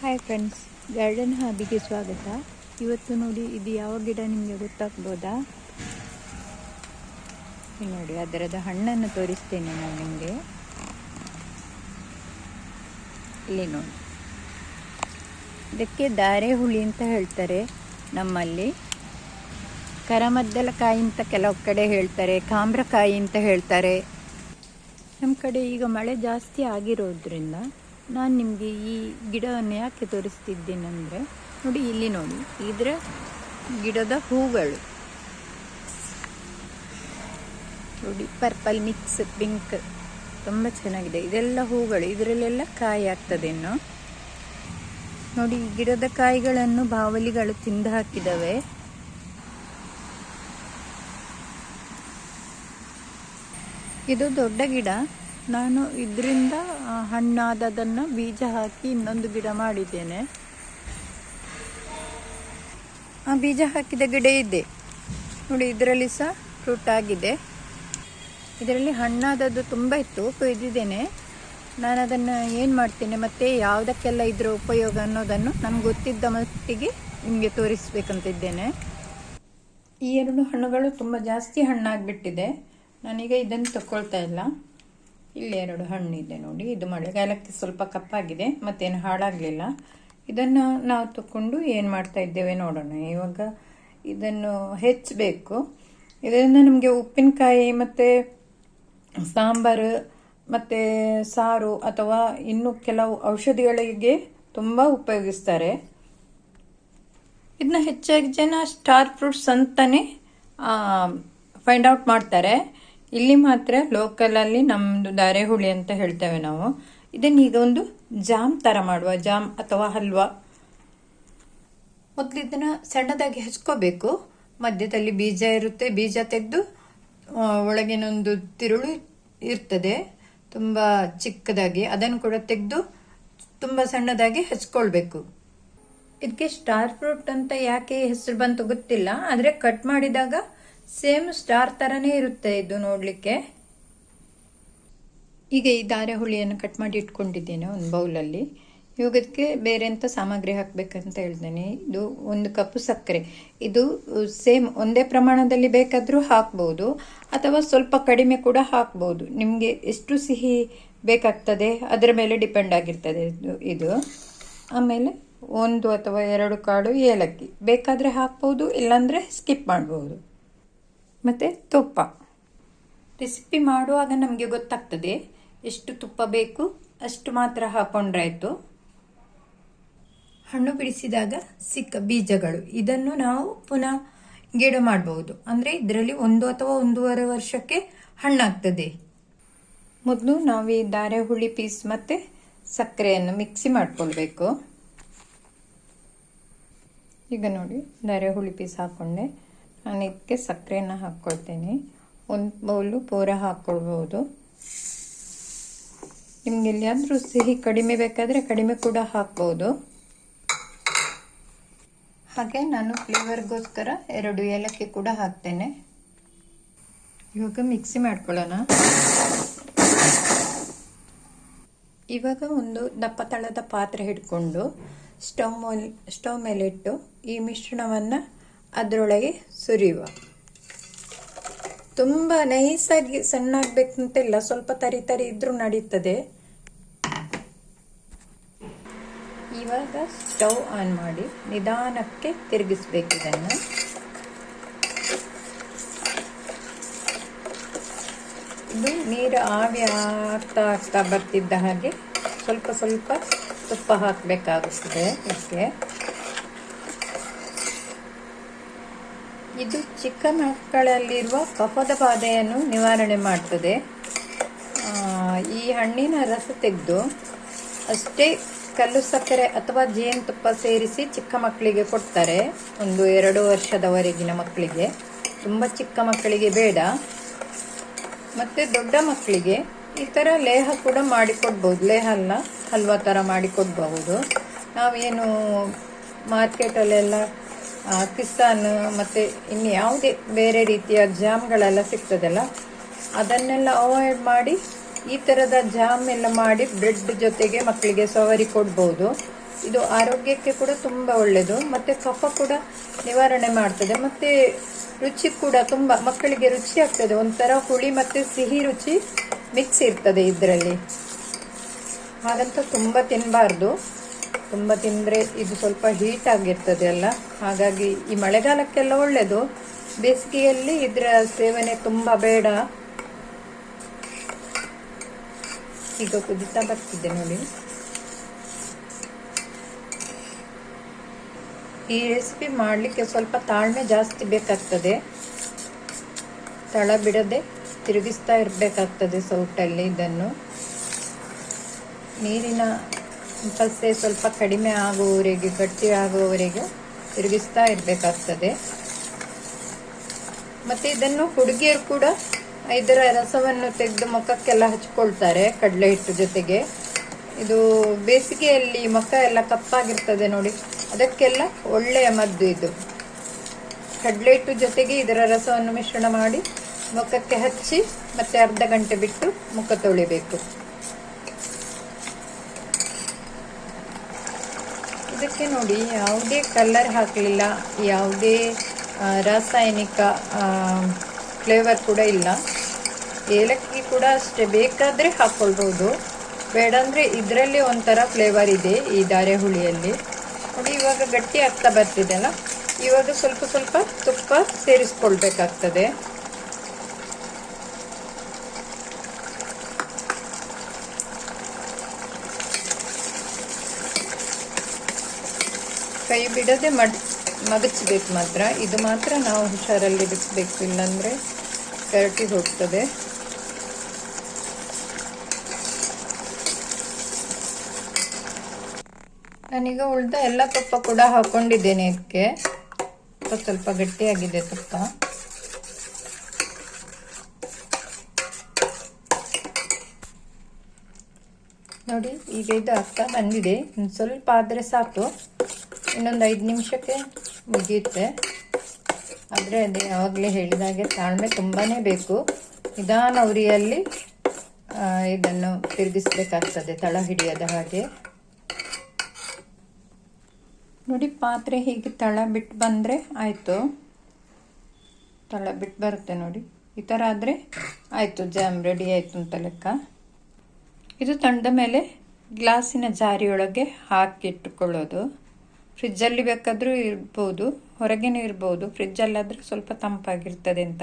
Hi friends garden ಹಾಬಿಗೆ ಸ್ವಾಗತ. ಇವತ್ತು ನೋಡಿ ಇದು ಯಾವ ಗಿಡ ನಿಮಗೆ ಗೊತ್ತಾಗ್ಬೋದಾ? ನೋಡಿ, ಅದರದ ಹಣ್ಣನ್ನು ತೋರಿಸ್ತೇನೆ ನಾನು ನಿಮಗೆ. ಇಲ್ಲಿ ನೋಡಿ. ಇದಕ್ಕೆ ದಾರೆ ಹುಳಿ ಅಂತ ಹೇಳ್ತಾರೆ ನಮ್ಮಲ್ಲಿ. ಕರಮದ್ದಲಕಾಯಿ ಅಂತ ಕೆಲವು ಕಡೆ ಹೇಳ್ತಾರೆ ಕಾಮ್ರಕಾಯಿ ಅಂತ ಹೇಳ್ತಾರೆ. ನಮ್ಮ ಕಡೆ ಈಗ ಮಳೆ ಜಾಸ್ತಿ ಆಗಿರೋದ್ರಿಂದ ನಾನು ನಿಮಗೆ ಈ ಗಿಡವನ್ನು ಯಾಕೆ ತೋರಿಸ್ತಿದ್ದೇನೆಂದರೆ, ನೋಡಿ ಇಲ್ಲಿ ನೋಡಿ, ಇದರ ಗಿಡದ ಹೂಗಳು. ನೋಡಿ ಪರ್ಪಲ್ ಮಿಕ್ಸ್ ಪಿಂಕ್ ತುಂಬ ಚೆನ್ನಾಗಿದೆ. ಇದೆಲ್ಲ ಹೂಗಳು, ಇದರಲ್ಲೆಲ್ಲ ಕಾಯಿ ಆಗ್ತದೆ ಇನ್ನು. ನೋಡಿ ಗಿಡದ ಕಾಯಿಗಳನ್ನು ಬಾವಲಿಗಳು ತಿಂದು ಹಾಕಿದವೆ. ಇದು ದೊಡ್ಡ ಗಿಡ. ನಾನು ಇದರಿಂದ ಹಣ್ಣಾದದನ್ನು ಬೀಜ ಹಾಕಿ ಇನ್ನೊಂದು ಗಿಡ ಮಾಡಿದ್ದೇನೆ. ಆ ಬೀಜ ಹಾಕಿದ ಗಿಡ ಇದೆ. ನೋಡಿ, ಇದರಲ್ಲಿ ಸಹ ಫ್ರೂಟ್ ಆಗಿದೆ. ಇದರಲ್ಲಿ ಹಣ್ಣಾದದ್ದು ತುಂಬ ಇತ್ತು, ಕೊಯ್ದಿದ್ದೇನೆ. ನಾನು ಅದನ್ನು ಏನು ಮಾಡ್ತೇನೆ, ಮತ್ತು ಯಾವುದಕ್ಕೆಲ್ಲ ಇದರ ಉಪಯೋಗ ಅನ್ನೋದನ್ನು ನನಗೆ ಗೊತ್ತಿದ್ದ ಮಟ್ಟಿಗೆ ನಿಮಗೆ ತೋರಿಸ್ಬೇಕಂತಿದ್ದೇನೆ. ಈ ಎರಡು ಹಣ್ಣುಗಳು ತುಂಬ ಜಾಸ್ತಿ ಹಣ್ಣಾಗಿಬಿಟ್ಟಿದೆ. ನಾನೀಗ ಇದನ್ನು ತಗೊಳ್ತಾ ಇಲ್ಲ. ಇಲ್ಲಿ ಎರಡು ಹಣ್ಣಿದೆ ನೋಡಿ. ಇದು ಮಳೆಗಾಲಕ್ಕೆ ಸ್ವಲ್ಪ ಕಪ್ಪಾಗಿದೆ, ಮತ್ತೇನು ಹಾಳಾಗಲಿಲ್ಲ. ಇದನ್ನು ನಾವು ತಗೊಂಡು ಏನು ಮಾಡ್ತಾ ಇದ್ದೇವೆ ನೋಡೋಣ. ಇವಾಗ ಇದನ್ನು ಹೆಚ್ಚಬೇಕು. ಇದರಿಂದ ನಮಗೆ ಉಪ್ಪಿನಕಾಯಿ ಮತ್ತು ಸಾಂಬಾರು, ಮತ್ತು ಸಾರು ಅಥವಾ ಇನ್ನು ಕೆಲವು ಔಷಧಿಗಳಿಗೆ ತುಂಬ ಉಪಯೋಗಿಸ್ತಾರೆ. ಇದನ್ನ ಹೆಚ್ಚಾಗಿ ಜನ ಸ್ಟಾರ್ ಫ್ರೂಟ್ಸ್ ಅಂತಲೇ ಫೈಂಡ್ ಔಟ್ ಮಾಡ್ತಾರೆ. ಇಲ್ಲಿ ಮಾತ್ರ ಲೋಕಲಲ್ಲಿ ನಮ್ಮದು ದಾರೆ ಹುಳಿ ಅಂತ ಹೇಳ್ತೇವೆ ನಾವು. ಇದನ್ನ ಈಗ ಒಂದು ಜಾಮ್ ಥರ ಮಾಡುವ, ಜಾಮ್ ಅಥವಾ ಹಲ್ವಾ. ಮೊದಲು ಇದನ್ನ ಸಣ್ಣದಾಗಿ ಹಚ್ಕೋಬೇಕು. ಮಧ್ಯದಲ್ಲಿ ಬೀಜ ಇರುತ್ತೆ, ಬೀಜ ತೆಗೆದು ಒಳಗಿನೊಂದು ತಿರುಳು ಇರ್ತದೆ. ತುಂಬ ಚಿಕ್ಕದಾಗಿ. ಅದನ್ನು ಕೂಡ ತೆಗೆದು ತುಂಬ ಸಣ್ಣದಾಗಿ ಹಚ್ಕೊಳ್ಬೇಕು. ಇದಕ್ಕೆ ಸ್ಟಾರ್ ಫ್ರೂಟ್ ಅಂತ ಯಾಕೆ ಹೆಸರು ಬಂತು ಗೊತ್ತಿಲ್ಲ. ಆದರೆ ಕಟ್ ಮಾಡಿದಾಗ ಸೇಮ್ ಸ್ಟಾರ್ ಥರನೇ ಇರುತ್ತೆ ಇದು ನೋಡಲಿಕ್ಕೆ. ಈಗ ಈ ದಾರೆ ಹುಳಿಯನ್ನು ಕಟ್ ಮಾಡಿ ಇಟ್ಕೊಂಡಿದ್ದೇನೆ ಒಂದು ಬೌಲಲ್ಲಿ. ಇವಾಗ ಇದಕ್ಕೆ ಬೇರೆ ಎಂಥ ಸಾಮಗ್ರಿ ಹಾಕಬೇಕಂತ ಹೇಳ್ತೇನೆ. ಇದು ಒಂದು ಕಪ್ಪು ಸಕ್ಕರೆ. ಇದು ಸೇಮ್ ಒಂದೇ ಪ್ರಮಾಣದಲ್ಲಿ ಬೇಕಾದರೂ ಹಾಕ್ಬೋದು, ಅಥವಾ ಸ್ವಲ್ಪ ಕಡಿಮೆ ಕೂಡ ಹಾಕ್ಬೋದು. ನಿಮಗೆ ಎಷ್ಟು ಸಿಹಿ ಬೇಕಾಗ್ತದೆ, ಅದರ ಮೇಲೆ ಡಿಪೆಂಡ್ ಆಗಿರ್ತದೆ ಇದು ಇದು. ಆಮೇಲೆ ಒಂದು ಅಥವಾ ಎರಡು ಕಾಳು ಏಲಕ್ಕಿ. ಬೇಕಾದರೆ ಹಾಕ್ಬೋದು, ಇಲ್ಲಾಂದರೆ ಸ್ಕಿಪ್ ಮಾಡ್ಬೋದು. ಮತ್ತು ತುಪ್ಪ. ರೆಸಿಪಿ ಮಾಡುವಾಗ ನಮಗೆ ಗೊತ್ತಾಗ್ತದೆ, ಎಷ್ಟು ತುಪ್ಪ ಬೇಕು, ಅಷ್ಟು ಮಾತ್ರ ಹಾಕೊಂಡ್ರಾಯ್ತು. ಹಣ್ಣು ಬಿಡಿಸಿದಾಗ ಸಿಕ್ಕ ಬೀಜಗಳು, ಇದನ್ನು ನಾವು ಪುನಃ ಗಿಡ ಮಾಡಬಹುದು ಅಂದರೆ ಇದರಲ್ಲಿ ಒಂದು ಅಥವಾ ಒಂದೂವರೆ ವರ್ಷಕ್ಕೆ ಹಣ್ಣಾಗ್ತದೆ. ಮೊದಲು ನಾವು ಈ ದಾರೆ ಹುಳಿ ಪೀಸ್ ಮತ್ತು ಸಕ್ಕರೆಯನ್ನು ಮಿಕ್ಸಿ ಮಾಡ್ಕೊಳ್ಬೇಕು. ಈಗ ನೋಡಿ ದಾರೆ ಹುಳಿ ಪೀಸ್ ಹಾಕ್ಕೊಂಡೆ ನಾನು ಇದಕ್ಕೆ ಸಕ್ಕರೆನ ಹಾಕ್ಕೊಳ್ತೀನಿ ಒಂದು ಬೌಲು ಪೂರ ಹಾಕ್ಕೊಳ್ಬೋದು ನಿಮ್ಗೆ ಎಲ್ಲಿಯಾದರೂ ಸಿಹಿ ಕಡಿಮೆ ಬೇಕಾದರೆ ಕಡಿಮೆ ಕೂಡ ಹಾಕ್ಬೋದು. ಹಾಗೆ ನಾನು ಫ್ಲೇವರ್ಗೋಸ್ಕರ ಎರಡು ಏಲಕ್ಕಿ ಕೂಡ ಹಾಕ್ತೇನೆ. ಇವಾಗ ಮಿಕ್ಸಿ ಮಾಡ್ಕೊಳ್ಳೋಣ. ಇವಾಗ ಒಂದು ದಪ್ಪ ತಳದ ಪಾತ್ರೆ ಹಿಡ್ಕೊಂಡು ಸ್ಟವ್ ಮೇಲೆ ಸ್ಟವ್ ಮೇಲಿಟ್ಟು ಈ ಮಿಶ್ರಣವನ್ನು ಅದರೊಳಗೆ ಸುರಿಯುವ. ತುಂಬ ನೈಸಾಗಿ ಸಣ್ಣಾಗಬೇಕಂತಿಲ್ಲ ಸ್ವಲ್ಪ ತರಿ ತರಿ ಇದ್ರೂ ನಡೀತದೆ. ಇವಾಗ ಸ್ಟವ್ ಆನ್ ಮಾಡಿ ನಿಧಾನಕ್ಕೆ ತಿರುಗಿಸ್ಬೇಕು ಇದನ್ನು. ಇದು ನೀರು ಆವಿ ಆಗ್ತಾ ಆಗ್ತಾ ಬರ್ತಿದ್ದ ಹಾಗೆ ಸ್ವಲ್ಪ ಸ್ವಲ್ಪ ತುಪ್ಪ ಹಾಕಬೇಕಾಗುತ್ತದೆ ಇದಕ್ಕೆ. ಇದು ಚಿಕ್ಕ ಮಕ್ಕಳಲ್ಲಿರುವ ಕಫದ ಬಾಧೆಯನ್ನು ನಿವಾರಣೆ ಮಾಡ್ತದೆ. ಈ ಹಣ್ಣಿನ ರಸ ತೆಗೆದು ಅಷ್ಟೇ ಕಲ್ಲು ಸಕ್ಕರೆ ಅಥವಾ ಜೇನುತುಪ್ಪ ಸೇರಿಸಿ ಚಿಕ್ಕ ಮಕ್ಕಳಿಗೆ ಕೊಡ್ತಾರೆ. ಒಂದು ಎರಡು ವರ್ಷದವರೆಗಿನ ಮಕ್ಕಳಿಗೆ. ತುಂಬ ಚಿಕ್ಕ ಮಕ್ಕಳಿಗೆ ಬೇಡ. ಮತ್ತು ದೊಡ್ಡ ಮಕ್ಕಳಿಗೆ ಈ ಥರ ಲೇಹ ಕೂಡ ಮಾಡಿಕೊಡ್ಬೋದು. ಲೇಹ ಅಲ್ಲ, ಹಲ್ವಾ ಥರ ಮಾಡಿಕೊಡ್ಬಹುದು. ನಾವೇನು ಮಾರ್ಕೆಟಲ್ಲೆಲ್ಲ ಕಿಸಾನ್ ಮತ್ತು ಇನ್ನು ಯಾವುದೇ ಬೇರೆ ರೀತಿಯ ಜಾಮ್ಗಳೆಲ್ಲ ಸಿಗ್ತದಲ್ಲ, ಅದನ್ನೆಲ್ಲ ಅವಾಯ್ಡ್ ಮಾಡಿ ಈ ಥರದ ಜಾಮ್ ಎಲ್ಲ ಮಾಡಿ ಬ್ರೆಡ್ ಜೊತೆಗೆ ಮಕ್ಕಳಿಗೆ ಸವರಿ ಕೊಡ್ಬೋದು. ಇದು ಆರೋಗ್ಯಕ್ಕೆ ಕೂಡ ತುಂಬ ಒಳ್ಳೆಯದು ಮತ್ತು ಕಫ ಕೂಡ ನಿವಾರಣೆ ಮಾಡ್ತದೆ. ಮತ್ತು ರುಚಿ ಕೂಡ ತುಂಬ, ಮಕ್ಕಳಿಗೆ ರುಚಿ ಆಗ್ತದೆ. ಒಂಥರ ಹುಳಿ ಮತ್ತು ಸಿಹಿ ರುಚಿ ಮಿಕ್ಸ್ ಇರ್ತದೆ ಇದರಲ್ಲಿ. ಹಾಗಂತ ತುಂಬ ತಿನ್ನಬಾರ್ದು ತುಂಬ ತಿಂದರೆ ಇದು ಸ್ವಲ್ಪ ಹೀಟ್ ಆಗಿರ್ತದೆ ಅಲ್ಲ? ಹಾಗಾಗಿ ಈ ಮಳೆಗಾಲಕ್ಕೆಲ್ಲ ಒಳ್ಳೆಯದು ಬೇಸಿಗೆಯಲ್ಲಿ ಇದರ ಸೇವನೆ ತುಂಬ ಬೇಡ. ಈಗ ಕುದಿತಾ ಬರ್ತಿದೆ ನೋಡಿ. ಈ ರೆಸಿಪಿ ಮಾಡಲಿಕ್ಕೆ ಸ್ವಲ್ಪ ತಾಳ್ಮೆ ಜಾಸ್ತಿ ಬೇಕಾಗ್ತದೆ. ತಳ ಬಿಡದೆ ತಿರುಗಿಸ್ತಾ ಇರಬೇಕಾಗ್ತದೆ ಸೌಟಲ್ಲಿ ಇದನ್ನು. ನೀರಿನ ಪಸೆ ಸ್ವಲ್ಪ ಕಡಿಮೆ ಆಗುವವರೆಗೆ, ಗಟ್ಟಿ ಆಗುವವರೆಗೆ ತಿರುಗಿಸ್ತಾ ಇರಬೇಕಾಗ್ತದೆ. ಮತ್ತು ಇದನ್ನು ಹುಡುಗಿಯರು ಕೂಡ ಇದರ ರಸವನ್ನು ತೆಗೆದು ಮುಖಕ್ಕೆಲ್ಲ ಹಚ್ಕೊಳ್ತಾರೆ, ಕಡಲೆ ಹಿಟ್ಟು ಜೊತೆಗೆ. ಇದು ಬೇಸಿಗೆಯಲ್ಲಿ ಮುಖ ಎಲ್ಲ ಕಪ್ಪಾಗಿರ್ತದೆ ನೋಡಿ, ಅದಕ್ಕೆಲ್ಲ ಒಳ್ಳೆಯ ಮದ್ದು ಇದು. ಕಡಲೆ ಹಿಟ್ಟು ಜೊತೆಗೆ ಇದರ ರಸವನ್ನು ಮಿಶ್ರಣ ಮಾಡಿ ಮುಖಕ್ಕೆ ಹಚ್ಚಿ ಮತ್ತೆ ಅರ್ಧ ಗಂಟೆ ಬಿಟ್ಟು ಮುಖ ತೊಳಿಬೇಕು. ಇದಕ್ಕೆ ನೋಡಿ ಯಾವುದೇ ಕಲರ್ ಹಾಕಲಿಲ್ಲ, ಯಾವುದೇ ರಾಸಾಯನಿಕ ಫ್ಲೇವರ್ ಕೂಡ ಇಲ್ಲ. ಏಲಕ್ಕಿ ಕೂಡ ಅಷ್ಟೇ, ಬೇಕಾದರೆ ಹಾಕ್ಕೊಳ್ಬೋದು ಬೇಡ ಅಂದರೆ ಇದರಲ್ಲಿ ಒಂಥರ ಫ್ಲೇವರ್ ಇದೆ ಈ ದಾರೆ ಹುಳಿಯಲ್ಲಿ ನೋಡಿ, ಇವಾಗ ಗಟ್ಟಿ ಆಗ್ತಾ ಬರ್ತಿದೆಯಲ್ಲ, ಇವಾಗ ಸ್ವಲ್ಪ ಸ್ವಲ್ಪ ತುಪ್ಪ ಸೇರಿಸ್ಕೊಳ್ಬೇಕಾಗ್ತದೆ. ಕೈ ಬಿಡದೆ ಮಡ್, ಮಗಚಬೇಕು ಮಾತ್ರ. ಇದು ಮಾತ್ರ ನಾವು ಹುಷಾರಲ್ಲಿ ಬಿಡಿಸ್ಬೇಕು ಇಲ್ಲಾಂದರೆ ಕರಟಿ ಹೋಗ್ತದೆ. ನಾನೀಗ ಉಳ್ದ ಎಲ್ಲ ತುಪ್ಪ ಕೂಡ ಹಾಕೊಂಡಿದ್ದೇನೆ ಇದಕ್ಕೆ. ಸ್ವಲ್ಪ ಗಟ್ಟಿಯಾಗಿದೆ ತುಪ್ಪ. ನೋಡಿ, ಈಗ ಇದು ಆಗ್ತಾ ಬಂದಿದೆ. ಸ್ವಲ್ಪ ಆದರೆ ಸಾಕು. ಇನ್ನೊಂದು ಐದು ನಿಮಿಷಕ್ಕೆ ಮುಗಿಯುತ್ತೆ. ಆದರೆ ಅದು ಯಾವಾಗಲೇ ಹೇಳಿದಾಗೆ ತಾಳ್ಮೆ ತುಂಬಾ ಬೇಕು. ನಿಧಾನ ಉರಿಯಲ್ಲಿ ಇದನ್ನು ತಿರುಗಿಸ್ಬೇಕಾಗ್ತದೆ, ತಳ ಹಿಡಿಯದ ಹಾಗೆ. ನೋಡಿ, ಪಾತ್ರೆ ಹೀಗೆ ತಳ ಬಿಟ್ಟು ಬಂದರೆ ಆಯಿತು. ತಳ ಬಿಟ್ಟು ಬರುತ್ತೆ ನೋಡಿ. ಈ ಥರ ಆದರೆ ಆಯಿತು, ಜಾಮ್ ರೆಡಿ ಆಯಿತು ಅಂತ ಲೆಕ್ಕ. ಇದು ತಂಡ ಮೇಲೆ ಗ್ಲಾಸಿನ ಜಾರಿಯೊಳಗೆ ಹಾಕಿಟ್ಟುಕೊಳ್ಳೋದು ಫ್ರಿಜ್ಜಲ್ಲಿ ಬೇಕಾದರೂ ಇರ್ಬೋದು ಹೊರಗೇನೂ ಇರ್ಬೋದು. ಫ್ರಿಜ್ಜಲ್ಲಾದರೆ ಸ್ವಲ್ಪ ತಂಪಾಗಿರ್ತದೆ ಅಂತ.